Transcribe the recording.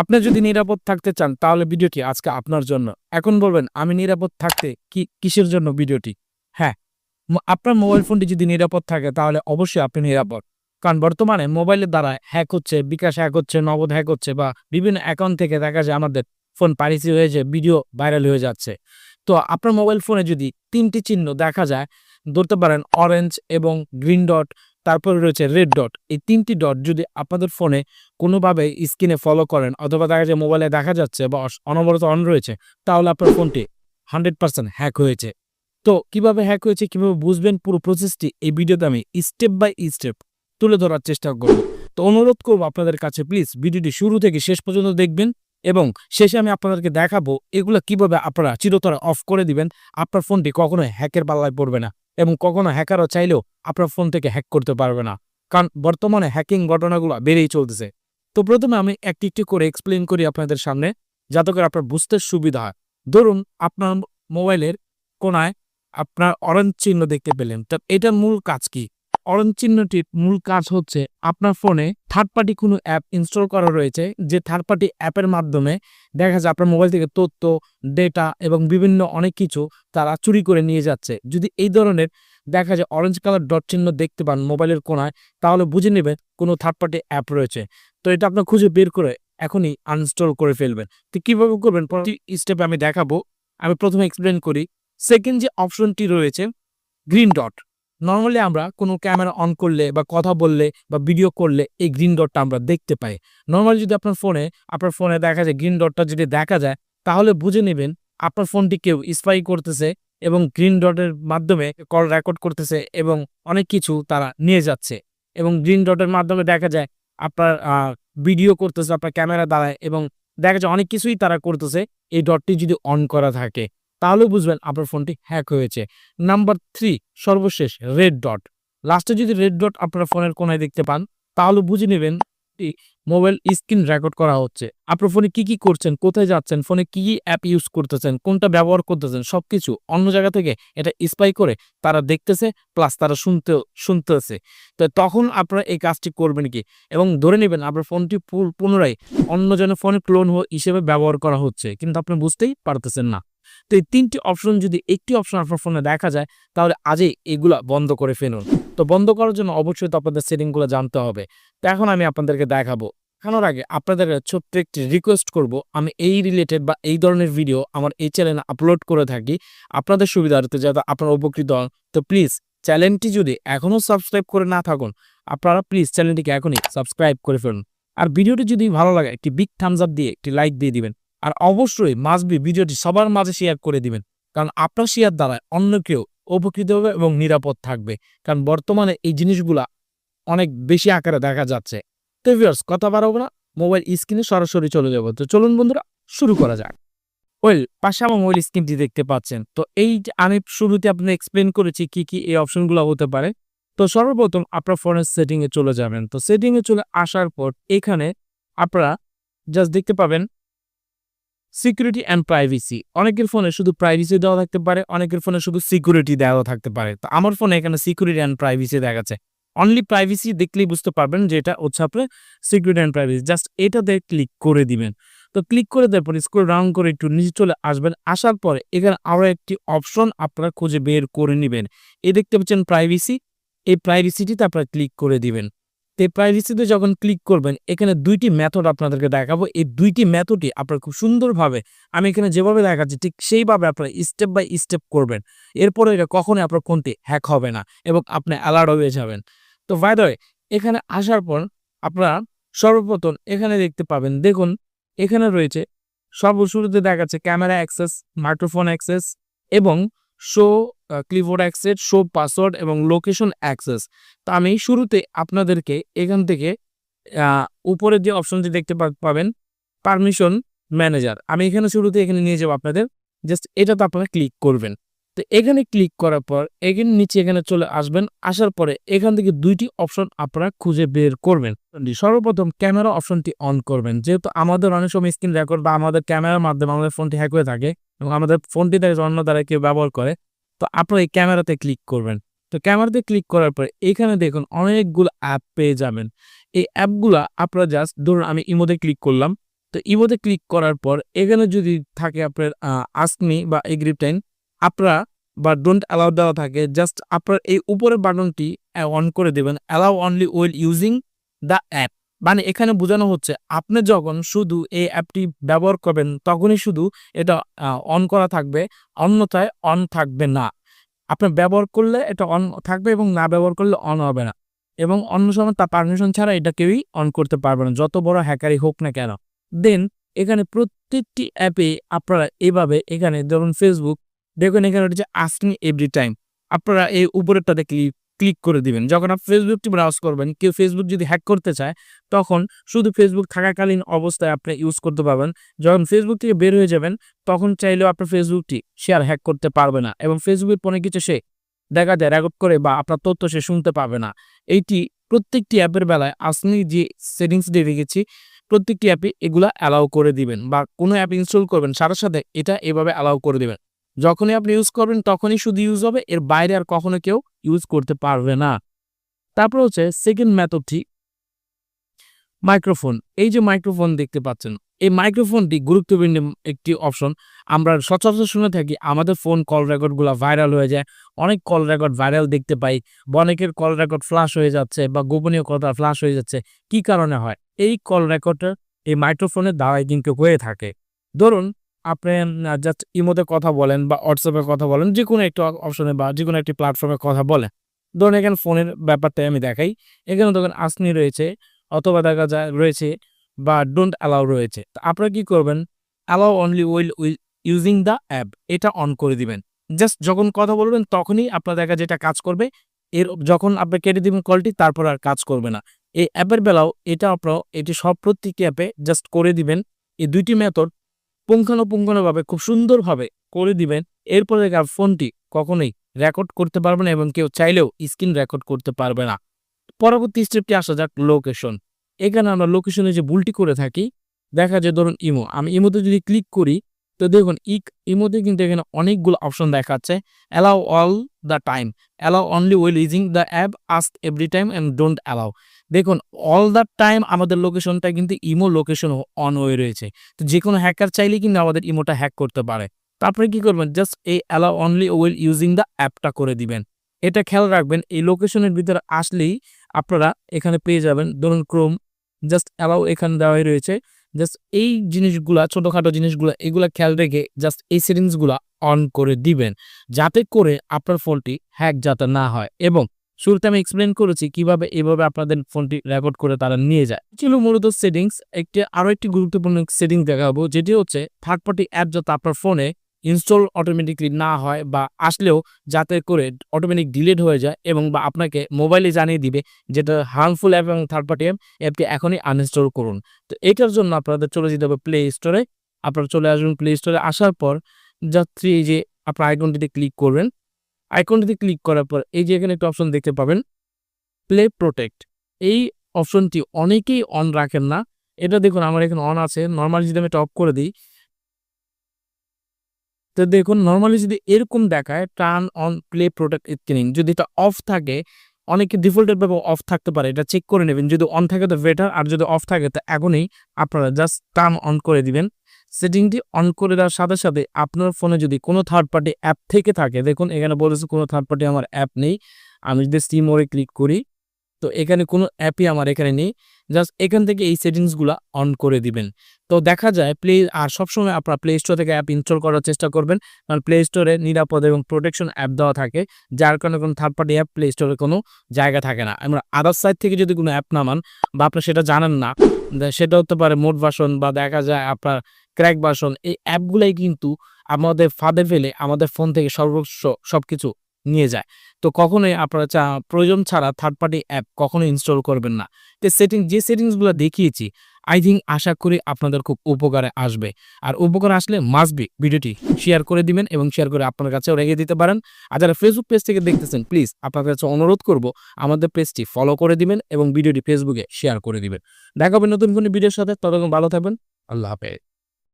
আপনি যদি নিরাপদ থাকতে চান, তাহলে ভিডিওটি আজকে আপনার জন্য। এখন বলবেন, আমি নিরাপদ থাকতে কি, কিসের জন্য ভিডিওটি? হ্যাঁ আপনার মোবাইল ফোনটি যদি নিরাপদ থাকে, তাহলে অবশ্যই আপনি নিরাপদ। কারণ বর্তমানে মোবাইলের দ্বারা হ্যাক হচ্ছে, বিকাশ হ্যাক হচ্ছে, নগদ হ্যাক হচ্ছে বা বিভিন্ন অ্যাকাউন্ট থেকে দেখা যায় আমাদের ফোন পারিসি হয়েছে ভিডিও ভাইরাল হয়ে যাচ্ছে। তো আপনার মোবাইল ফোনে যদি তিনটি চিহ্ন দেখা যায়, ধরতে পারেন অরেঞ্জ এবং গ্রিন ডট তারপরে রয়েছে রেড ডট এই তিনটি ডট যদি আপনাদের ফোনে কোনোভাবে স্ক্রিনে ফলো করেন অথবা দেখা যায় মোবাইলে দেখা যাচ্ছে বা অনবরত অন রয়েছে, তাহলে আপনার ফোনটি হান্ড্রেড পার্সেন্ট হ্যাক হয়েছে। তো কীভাবে হ্যাক হয়েছে, কীভাবে বুঝবেন পুরো প্রসেসটি এই ভিডিওতে আমি স্টেপ বাই স্টেপ তুলে ধরার চেষ্টা করব। তো অনুরোধ করব আপনাদের কাছে প্লিজ ভিডিওটি শুরু থেকে শেষ পর্যন্ত দেখবেন। এবং শেষে আমি আপনাদেরকে দেখাবো এগুলো কীভাবে আপনারা চিরতরে অফ করে দিবেন। আপনার ফোনটি কখনো হ্যাকের পাল্লায় পড়বে না এবং কখনো হ্যাকারও চাইলেও আপনার ফোন থেকে হ্যাক করতে পারবে না। কারণ বর্তমানে হ্যাকিং ঘটনাগুলো বেড়েই চলতেছে। তো প্রথমে আমি একটি একটি করে এক্সপ্লেন করি আপনাদের সামনে যাতে করে আপনার বুঝতে সুবিধা হয়। ধরুন আপনার মোবাইলের কোনায় আপনার অরেঞ্জ চিহ্ন দেখতে পেলেন। তো এটার মূল কাজ কি? অরেঞ্জ চিহ্নটির মূল কাজ হচ্ছে আপনার ফোনে থার্ড পার্টি কোনো অ্যাপ ইনস্টল করা রয়েছে যে থার্ড পার্টি অ্যাপের মাধ্যমে দেখা যায় আপনার মোবাইল থেকে তথ্য ডেটা এবং বিভিন্ন অনেক কিছু তারা চুরি করে নিয়ে যাচ্ছে। যদি এই ধরনের দেখা যায় অরেঞ্জ কালার ডট চিহ্ন দেখতে পান মোবাইলের কোনায়, তাহলে বুঝে নেবেন কোনো থার্ড পার্টি অ্যাপ রয়েছে। তো এটা আপনার খুঁজে বের করে এখনই আনইনস্টল করে ফেলবেন। তো কীভাবে করবেন? পরবর্তী স্টেপে আমি দেখাবো। আমি প্রথমে এক্সপ্লেন করি। সেকেন্ড যে অপশনটি রয়েছে গ্রিন ডট নর্মালি আমরা কোনো ক্যামেরা অন করলে বা কথা বললে বা ভিডিও করলে এই গ্রিন ডটটা আমরা দেখতে পাই। নর্মালি যদি আপনার ফোনে আপনার ফোনে দেখা যায় গ্রিন ডটটা যদি দেখা যায়, তাহলে বুঝে নেবেন আপনার ফোনটি কেউ স্পাই করতেছে এবং গ্রিন ডটের মাধ্যমে কল রেকর্ড করতেছে এবং অনেক কিছু তারা নিয়ে যাচ্ছে। এবং গ্রিন ডটের মাধ্যমে দেখা যায় আপনার ভিডিও করতেছে আপনার ক্যামেরা দ্বারায় এবং দেখা যায় অনেক কিছুই তারা করতেছে, এই ডটটি যদি অন করা থাকে। তাহলে বুঝবেন আপনার ফোনটি হ্যাক হয়েছে। নাম্বার থ্রি সর্বশেষ রেড ডট লাস্টে যদি রেড ডট আপনার ফোনের কোনায় দেখতে পান, তাহলে বুঝে নেবেন মোবাইল স্ক্রিন রেকর্ড করা হচ্ছে। আপনার ফোনে কি কি করছেন, কোথায় যাচ্ছেন, ফোনে কি কি অ্যাপ ইউজ করতেছেন, কোনটা ব্যবহার করতেছেন, সবকিছু অন্য জায়গা থেকে এটা স্পাই করে তারা দেখতেছে প্লাস তারা শুনতে, শুনতেছে। তো তখন আপনারা এই কাজটি করবেন কি? এবং ধরে নেবেন আপনার ফোনটি পুনরায় অন্যজনের ফোনে ক্লোন হিসেবে ব্যবহার করা হচ্ছে, কিন্তু আপনি বুঝতেই পারতেছেন না। তো এই তিনটি অপশন যদি একটি অপশন আপনার ফোনে দেখা যায়, তাহলে আজই এগুলা বন্ধ করে ফেলুন। তো বন্ধ করার জন্য অবশ্যই তো আপনাদের সেটিংগুলো জানতে হবে। তো এখন আমি আপনাদেরকে দেখাবো। দেখানোর আগে আপনাদের ছোট্ট একটি রিকোয়েস্ট করব। আমি এই রিলেটেড বা এই ধরনের ভিডিও আমার এই চ্যানেলে আপলোড করে থাকি। আপনাদের সুবিধার্থে যাতে আপনারা উপকৃত হন। তো প্লিজ চ্যানেলটি যদি এখনও সাবস্ক্রাইব করে না থাকুন, আপনারা প্লিজ চ্যানেলটিকে এখনই সাবস্ক্রাইব করে ফেলুন। আর ভিডিওটি যদি ভালো লাগে, একটি বিগ থামস আপ দিয়ে একটি লাইক দিয়ে দিবেন। আর অবশ্যই মাসবি ভিডিওটি সবার মাঝে শেয়ার করে দিবেন। কারণ আপনার শেয়ার দ্বারা অন্য কেউ উপকৃত হবে এবং নিরাপদ থাকবে। কারণ বর্তমানে এই জিনিসগুলা অনেক বেশি আকারে দেখা যাচ্ছে। তো ভিউয়ার্স কথা বাড়াবো না মোবাইল স্ক্রিনে সরাসরি চলে যাব। তো চলুন বন্ধুরা, শুরু করা যাক। ওয়েল পাশে আমার মোবাইল স্ক্রিনটি দেখতে পাচ্ছেন। তো এই আমি শুরুতে আপনাকে এক্সপ্লেন করেছি কি কি এই অপশনগুলো হতে পারে। তো সর্বপ্রথম আপনার ফোনের সেটিংয়ে চলে যাবেন। তো সেটিংয়ে চলে আসার পর এখানে আপনারা জাস্ট দেখতে পাবেন সিকিউরিটি অ্যান্ড প্রাইভেসি অনেকের ফোনে শুধু প্রাইভেসি দেওয়া থাকতে পারে, অনেকের ফোনে শুধু সিকিউরিটি দেওয়া থাকতে পারে। তো আমার ফোনে এখানে সিকিউরিটি অ্যান্ড প্রাইভেসি দেখাচ্ছে। অনলি প্রাইভেসি দেখলেই বুঝতে পারবেন যে এটা হচ্ছে আপনার সিকিউরিটি অ্যান্ড প্রাইভেসি জাস্ট এটাতে ক্লিক করে দিবেন। তো ক্লিক করে দেওয়ার পরে স্ক্রল ডাউন করে একটু নিচে চলে আসবেন। আসার পরে এখানে আরও একটি অপশন আপনারা খুঁজে বের করে নেবেন। এ দেখতে পাচ্ছেন প্রাইভেসি এই প্রাইভেসিটিতে আপনারা ক্লিক করে দিবেন। তো প্রাইভেসিতে যখন ক্লিক করবেন, এখানে দুইটি মেথড আপনাদেরকে দেখাবো। এই দুইটি মেথডই আপনারা খুব সুন্দরভাবে, আমি এখানে যেভাবে দেখাচ্ছি, ঠিক সেইভাবে আপনারা স্টেপ বাই স্টেপ করবেন। এরপরে এটা কখনোই আপনার ফোনটি হ্যাক হবে না এবং আপনি অ্যালার্ট হয়ে যাবেন। তো ভাইদয় এখানে আসার পর আপনারা সর্বপ্রথম এখানে দেখতে পাবেন, দেখুন, এখানে রয়েছে, সর্বশুরুতে দেখাচ্ছে ক্যামেরা অ্যাক্সেস মাইক্রোফোন অ্যাক্সেস এবং show clipboard access show password এবং লোকেশন অ্যাক্সেস তো আমি শুরুতে আপনাদেরকে এখান থেকে আহ, উপরের যে অপশনটি দেখতে পাবেন পারমিশন ম্যানেজার আমি এখানে শুরুতে এখানে নিয়ে যাব আপনাদের। জাস্ট এটাতে আপনারা ক্লিক করবেন। তো এখানে ক্লিক করার পর এখানে নিচে এখানে চলে আসবেন। আসার পরে এখান থেকে দুইটি অপশন আপনারা খুঁজে বের করবেন। সর্বপ্রথম ক্যামেরা অপশনটি অন করবেন। যেহেতু আমাদের অনেক সময় স্ক্রিন রেকর্ড বা আমাদের ক্যামেরার মাধ্যমে আমাদের ফোনটি হ্যাক হয়ে থাকে এবং আমাদের ফোনটি দ্বারা অন্য দ্বারা কেউ ব্যবহার করে, তো আপনারা এই ক্যামেরাতে ক্লিক করবেন। তো ক্যামেরাতে ক্লিক করার পরে এখানে দেখুন অনেকগুলো অ্যাপ পেয়ে যাবেন। এই অ্যাপগুলা আপনারা জাস্ট ধরুন আমি ইমোতে ক্লিক করলাম, তো ইমোতে ক্লিক করার পর এখানে যদি থাকে আপনার আস্কমি বা এগ্রিপ টাইম আপনারা বা ডোন্ট অ্যালাউ দেওয়া থাকে জাস্ট আপনার এই উপরের বাটনটি অন করে দেবেন। Allow only while using the app মানে এখানে বোঝানো হচ্ছে, আপনি যখন শুধু এই অ্যাপটি ব্যবহার করবেন, তখনই শুধু এটা অন করা থাকবে, অন্যথায় অন থাকবে না। আপনি ব্যবহার করলে এটা অন থাকবে এবং না ব্যবহার করলে অন হবে না। এবং অন্য সময় তার পারমিশন ছাড়া এটা কেউই অন করতে পারবে না, যত বড় হ্যাকারই হোক না কেন। দেন এখানে প্রত্যেকটি অ্যাপে আপনারা এভাবে এখানে ধরুন ফেসবুক দেখুন এখানে হচ্ছে আস্কিং এভরি টাইম আপনারা এই উপরেরটাতে ক্লিক ক্লিক করে দিবেন। যখন আপনি ফেসবুকটি ব্রাউজ করবেন, কেউ ফেসবুক যদি হ্যাক করতে চায়, তখন শুধু ফেসবুক থাকাকালীন অবস্থায় আপনি ইউজ করতে পারবেন। যখন ফেসবুক থেকে বের হয়ে যাবেন, তখন চাইলেও আপনার ফেসবুকটি শেয়ার হ্যাক করতে পারবে না এবং ফেসবুকের পরে কিছু সে দেখা যায় রেকর্ড করে বা আপনার তথ্য সে শুনতে পাবে না। এইটি প্রত্যেকটি অ্যাপের বেলায় আপনি যে সেটিংস দিয়ে রেখেছি, প্রত্যেকটি অ্যাপে এগুলা অ্যালাউ করে দিবেন বা কোনো অ্যাপ ইনস্টল করবেন, সাথে সাথে এটা এভাবে অ্যালাউ করে দিবেন। যখনই আপনি ইউজ করবেন, তখনই শুধু ইউজ হবে, এর বাইরে আর কখনো কেউ ইউজ করতে পারবে না। তারপর হচ্ছে সেকেন্ড মেথডটি মাইক্রোফোন এই যে মাইক্রোফোন দেখতে পাচ্ছেন, এই মাইক্রোফোনটি গুরুত্বপূর্ণ একটি অপশন আমরা সচরাচর শুনে থাকি, আমাদের ফোন কল রেকর্ডগুলো ভাইরাল হয়ে যায়। অনেক কল রেকর্ড ভাইরাল দেখতে পাই অনেকের কল রেকর্ড ফ্লাশ হয়ে যাচ্ছে, বা গোপনীয় কথা ফ্লাশ হয়ে যাচ্ছে। কি কারণে হয়? এই কল রেকর্ডটা এই মাইক্রোফোনের দ্বারাই কিন্তু হয়ে থাকে। ধরুন আপনি জাস্ট ইমোতে কথা বলেন বা হোয়াটসঅ্যাপে কথা বলেন যে কোনো একটা অপশনে বা যে কোনো একটি প্ল্যাটফর্মে কথা বলেন। ধরুন এখানে ফোনের ব্যাপারটাই আমি দেখাই। এখানে তখন আসনি রয়েছে, অথবা দেখা যায় রয়েছে বা ডোন্ট অ্যালাউ রয়েছে। তো আপনারা কি করবেন? Allow only while while using the app এটা অন করে দিবেন। জাস্ট যখন কথা বলবেন, তখনই আপনার দেখা যেটা কাজ করবে। এর, যখন আপনি কেটে দিবেন কলটি তারপর আর কাজ করবে না। এই অ্যাপের বেলাও এটা আপনার, এটি সব প্রত্যেকটি অ্যাপে জাস্ট করে দিবেন। এই দুইটি মেথড পুঙ্খানুপুঙ্খানুভাবে খুব সুন্দরভাবে করে দিবেন। এরপরে ফোনটি কখনোই রেকর্ড করতে পারবে না এবং কেউ চাইলেও স্ক্রিন রেকর্ড করতে পারবে না। পরবর্তী স্টেপটি আসা যাক লোকেশন এখানে আমরা লোকেশনে যে ভুলটি করে থাকি, দেখা যায় ধরুন ইমো। আমি ইমোতে যদি ক্লিক করি তো দেখুন ইক ইমোতে কিন্তু এখানে অনেকগুলো অপশন দেখাচ্ছে। Allow all the time allow only while using the app ask every time and don't allow দেখুন অল দ্য টাইম আমাদের লোকেশনটা কিন্তু ইমো লোকেশন অন হয়ে রয়েছে। তো যে কোনো হ্যাকার চাইলে কিন্তু আমাদের ইমোটা হ্যাক করতে পারে। তারপরে কি করবেন? জাস্ট এই allow only while using the অ্যাপটা করে দিবেন। এটা খেয়াল রাখবেন, এই লোকেশনের ভিতরে আসলেই আপনারা এখানে পেয়ে যাবেন। ধরুন ক্রোম জাস্ট অ্যালাউ এখানে দেওয়াই রয়েছে। জাস্ট এই জিনিসগুলা, ছোটোখাটো জিনিসগুলো, এগুলা খেয়াল রেখে জাস্ট এই সেটিংসগুলা অন করে দিবেন। যাতে করে আপনার ফোনটি হ্যাক যাতে না হয়। এবং শুরুতে আমি এক্সপ্লেন করেছি কীভাবে এভাবে আপনাদের ফোনটি রেকর্ড করে তারা নিয়ে যায়। ছিল মূলত সেটিংস একটি আরও একটি গুরুত্বপূর্ণ সেটিংস দেখাবো, যেটি হচ্ছে থার্ড পার্টি অ্যাপ যাতে আপনার ফোনে ইনস্টল অটোমেটিকলি না হয় বা আসলেও যাতে করে অটোমেটিক ডিলিট হয়ে যায় এবং বা আপনাকে মোবাইলে জানিয়ে দিবে যেটা হার্মফুল অ্যাপ এবং থার্ড পার্টি অ্যাপ অ্যাপটি এখনই আনইনস্টল করুন। তো এটার জন্য আপনাদের চলে যেতে হবে প্লে স্টোরে আপনারা চলে আসবেন প্লে স্টোরে আসার পর যাত্রী এই যে আপনার আইকনটিতে ক্লিক করবেন। আইকনটিতে ক্লিক করার পর এই যে এখানে একটা অপশন দেখতে পাবেন প্লে প্রোটেক্ট এই অপশনটি অনেকেই অন রাখেন না। এটা দেখুন, আমার এখানে অন আছে। নর্মাল যদি আমি টপ করে দিই তো দেখুন নর্মালি যদি এরকম দেখায় turn on Play Protect screening যদি এটা অফ থাকে, অনেকে ডিফল্টের ভাবে অফ থাকতে পারে, এটা চেক করে নেবেন। যদি অন থাকে তো বেটার আর যদি অফ থাকে তো এখনই আপনারা জাস্ট টার্ন অন করে দিবেন। সেটিংটি অন করে দেওয়ার সাথে সাথে আপনার ফোনে যদি কোনো থার্ড পার্টি অ্যাপ থেকে থাকে, দেখুন এখানে বলেছে কোনো থার্ড পার্টি আমার অ্যাপ নেই, আমি যদি সিম ওরে ক্লিক করি, তো এখানে কোনো অ্যাপই আমার এখানে নেই। জাস্ট এখান থেকে এই সেটিংসগুলো অন করে দিবেন। তো দেখা যায় প্লে, আর সবসময় আপনার প্লে স্টোর থেকে অ্যাপ ইনস্টল করার চেষ্টা করবেন। কারণ প্লে স্টোরে নিরাপদ এবং প্রোটেকশন অ্যাপ দেওয়া থাকে, যার কারণে কোনো থার্ড পার্টি অ্যাপ প্লে স্টোরে কোনো জায়গা থাকে না। আমরা আদার সাইড থেকে যদি কোনো অ্যাপ নামান বা আপনি সেটা জানেন না সেটা হতে পারে মোট ভাষণ বা দেখা যায় আপনার ক্র্যাক ভাষণ এই অ্যাপগুলাই কিন্তু আমাদের ফাঁদে ফেলে আমাদের ফোন থেকে সর্বস্ব সব কিছু নিয়ে যায়। তো কখনোই আপনারা চা, প্রয়োজন ছাড়া থার্ড পার্টি অ্যাপ কখনো ইনস্টল করবেন না। তো সেটিং যে সেটিংসগুলো দেখিয়েছি আই থিঙ্ক আশা করি আপনাদের খুব উপকারে আসবে। আর উপকার আসলে মাসবি ভিডিওটি শেয়ার করে দিবেন এবং শেয়ার করে আপনার কাছেও রেখে দিতে পারেন। আর যারা ফেসবুক পেজ থেকে দেখতেছেন প্লিজ আপনার কাছে অনুরোধ করব, আমাদের পেজটি ফলো করে দিবেন এবং ভিডিওটি ফেসবুকে শেয়ার করে দিবেন। দেখা হবে নতুন কোনো ভিডিওর সাথে, ততক্ষণ ভালো থাকবেন, আল্লাহ হাফেজ।